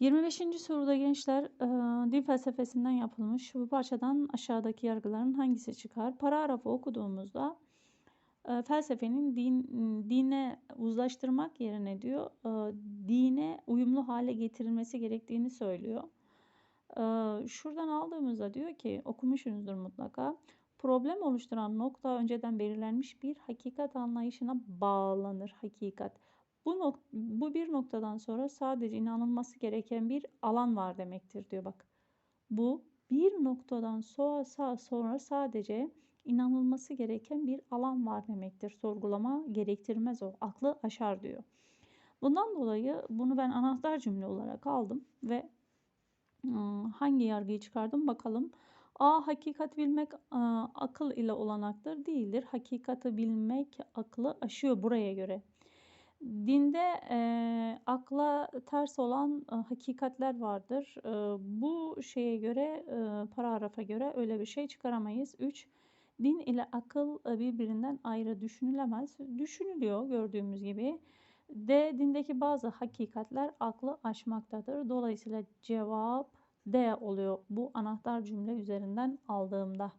25. soruda gençler e, din felsefesinden yapılmış bu parçadan aşağıdaki yargıların hangisi çıkar? Paragrafı okuduğumuzda e, felsefenin din, dine uzlaştırmak yerine diyor e, dine uyumlu hale getirilmesi gerektiğini söylüyor. Şuradan aldığımızda diyor ki okumuşsunuzdur mutlaka. Problem oluşturan nokta önceden belirlenmiş bir hakikat anlayışına bağlanır hakikat. Bu, bu bir noktadan sonra sadece inanılması gereken bir alan var demektir diyor bak. Bu bir noktadan sonra, sonra sadece inanılması gereken bir alan var demektir. Sorgulama gerektirmez o. Aklı aşar diyor. Bundan dolayı bunu ben anahtar cümle olarak aldım ve hangi yargıyı çıkardım bakalım. A. Hakikat bilmek akıl ile olanaktır değildir. Hakikati bilmek aklı aşıyor buraya göre. Dinde e, akla ters olan e, hakikatler vardır. E, bu şeye göre, e, paragrafa göre öyle bir şey çıkaramayız. 3. Din ile akıl e, birbirinden ayrı düşünülemez. Düşünülüyor gördüğümüz gibi. D. Dindeki bazı hakikatler aklı aşmaktadır. Dolayısıyla cevap D oluyor bu anahtar cümle üzerinden aldığımda.